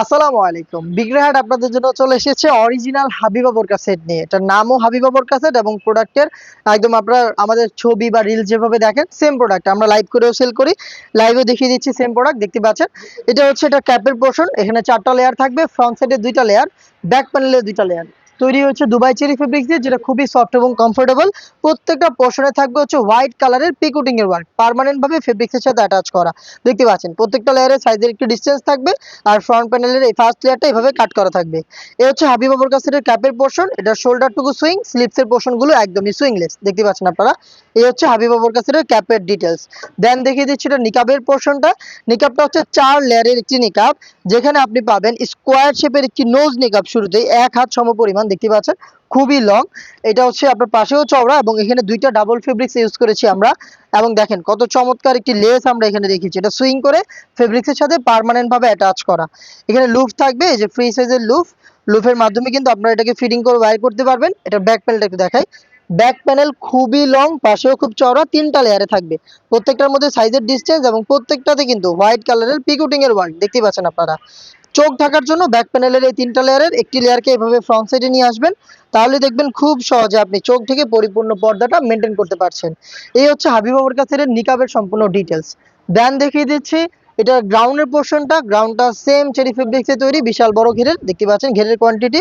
আসসালামু আলাইকুম। বিগ্রেহাট আপনাদের জন্য চলে এসেছে অরিজিনাল হাবিবা বোরকা সেট নিয়ে। এটার নামও হাবিবা বোরকা সেট এবং প্রোডাক্টের একদম আপনার আমাদের ছবি বা রিল যেভাবে দেখেন সেম প্রোডাক্ট আমরা লাইভ করেও সেল করি লাইভে দেখিয়ে দিচ্ছি সেম প্রোডাক্ট দেখতে পাচ্ছেন? এটা হচ্ছে এটা ক্যাপের পোর্শন এখানে চারটা লেয়ার থাকবে ফ্রন্ট সাইডে দুইটা লেয়ার ব্যাক প্যানেলে দুইটা লেয়ার তৈরি হচ্ছে দুবাই চেরি ফেব্রিক্স দিয়ে, যেটা খুবই সফট এবং কমফোর্টেবল প্রত্যেকটা পোর্শনে থাকবে হচ্ছে হোয়াইট কালারের পিকুটিং এর ওয়ার্ক পার্মানেন্ট ভাবে ফেব্রিক্সের সাথে অ্যাটাচ করা। দেখতে পাচ্ছেন, প্রত্যেকটা লেয়ারের সাইজের একটু ডিস্টেন্স থাকবে, আর ফ্রন্ট প্যানেলের এই ফার্স্ট লেয়ারটা এভাবে কাট করা থাকবে। এই হচ্ছে হাবিবা বোরকাসের ক্যাপের পোর্শন এটা শোল্ডারটুকু সুইং স্লিপসের পোর্শনগুলো একদমই সুইংলেস দেখতে পাচ্ছেন আপনারা? এই হচ্ছে হাবিবা বোরকাসের ক্যাপের ডিটেলস দেন দেখিয়ে দিচ্ছি এটা নিকাবের পোর্শনটা নিকাবটা হচ্ছে চার লেয়ারের একটি নিকাব যেখানে আপনি পাবেন স্কোয়ার শেপের একটি নোজ নিকাব শুরুতেই, এক হাত সম পরিমাণ দেখতে পাচ্ছেন, খুবই লং এটা হচ্ছে আপনার পাশেও চওড়া এবং এখানে দুইটা ডাবল ফেব্রিক্স ইউজ করেছি আমরা। এবং দেখেন, কত চমৎকার একটি লেস আমরা এখানে রেখেছি এটা সুইং করে ফেব্রিক্সের সাথে পার্মানেন্ট ভাবে অ্যাটাচ করা। এখানে লুফ থাকবে, এই যে ফ্রি সাইজের লুফ লুফের মাধ্যমে কিন্তু আপনারা এটাকে ফিটিং করে ওয়্যার করতে পারবেন। এটা ব্যাক প্যানেলটা একটু দেখাই। ব্যাক প্যানেল খুবই লং পাশেও খুব চওড়া, তিনটা লেয়ারে থাকবে। প্রত্যেকটার মধ্যে সাইজের ডিস্টেন্স এবং প্রত্যেকটাতে কিন্তু হোয়াইট কালারের পিকুটিং এর ওয়ার্ক দেখতে পাচ্ছেন আপনারা। চোখ ঢাকার জন্য ব্যাক প্যানেলের এই তিনটা লেয়ারের একটি লেয়ারকে এভাবে ফ্রন্ট সাইডে নিয়ে আসবেন। তাহলে দেখবেন খুব সহজে আপনি চোখ থেকে পরিপূর্ণ পর্দাটা মেনটেন করতে পারছেন। এই হচ্ছে হাবিবাবুর কাছে নিকাবের সম্পূর্ণ ডিটেলস দেন দেখিয়ে দিচ্ছি, এটা গ্রাউন্ডের পোর্শনটা গ্রাউন্ডটা সেম চেরি ফেব্রিক্সে তৈরি, বিশাল বড় ঘেরের, দেখতে পাচ্ছেন ঘেরের কোয়ান্টিটি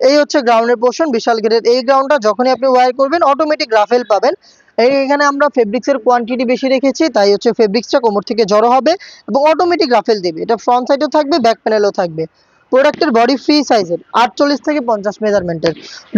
এই হচ্ছে গ্রাউন্ডের পোর্শন বিশাল ঘেরের এই গ্রাউন্ডটা যখনই আপনি ওয়্যার করবেন অটোমেটিক রাফেল পাবেন। এখানে আমরা ফেব্রিক্সের কোয়ান্টিটি বেশি রেখেছি, তাই হচ্ছে ফেব্রিক্সটা কোমর থেকে জড়ো হবে এবং অটোমেটিক রাফেল দেবে। এটা ফ্রন্ট সাইডেও থাকবে ব্যাক প্যানেলও থাকবে। প্রোডাক্টের বডি ফ্রি সাইজের আটচল্লিশ থেকে পঞ্চাশ মেজারমেন্টের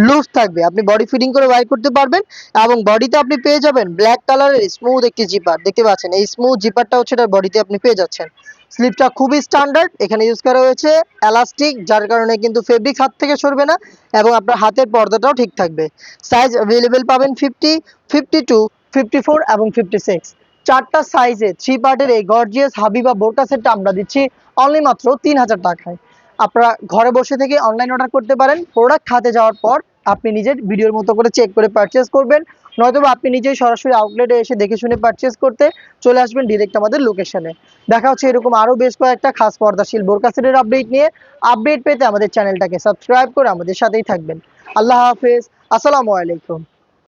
লুজ থাকবে। আপনি বডি ফিটিং করে ওয়াই করতে পারবেন এবং বডিতে আপনি পেয়ে যাবেন ব্ল্যাক কালারের স্মুথ একটি জিপার দেখতে পাচ্ছেন, এই স্মুথ জিপারটা হচ্ছে এটার বডিতে আপনি পেয়ে যাচ্ছেন। স্লিপটা খুবই স্ট্যান্ডার্ড। এখানে ইউজ করা হয়েছে এলাস্টিক যার কারণে কিন্তু ফেব্রিক হাত থেকে সরবে না এবং আপনার হাতের পর্দাটাও ঠিক থাকবে। সাইজ অ্যাভেলেবেল পাবেন fifty fifty two fifty four এবং ফিফটি সিক্স চারটা সাইজে থ্রি পার্টের এই গর্জিয়াস হাবিবা বোটা সেটটা আমরা দিচ্ছি অনলি মাত্র তিন হাজার টাকায়। আপনারা ঘরে বসে থেকে অনলাইন অর্ডার করতে পারেন। প্রোডাক্ট হাতে যাওয়ার পর আপনি নিজের ভিডিওর মতো করে চেক করে পারচেস করবেন। নয়তো আপনি নিজেই সরাসরি আউটলেটে এসে দেখে শুনে পারচেস করতে চলে আসবেন ডিরেক্ট আমাদের লোকেশনে দেখা হচ্ছে এরকম আরও বেশ কয়েকটা খাস পর্দাশীল বোরকা সেটের আপডেট নিয়ে। আপডেট পেতে আমাদের চ্যানেলটাকে সাবস্ক্রাইব করে আমাদের সাথেই থাকবেন। আল্লাহ হাফেজ, আসসালামু আলাইকুম।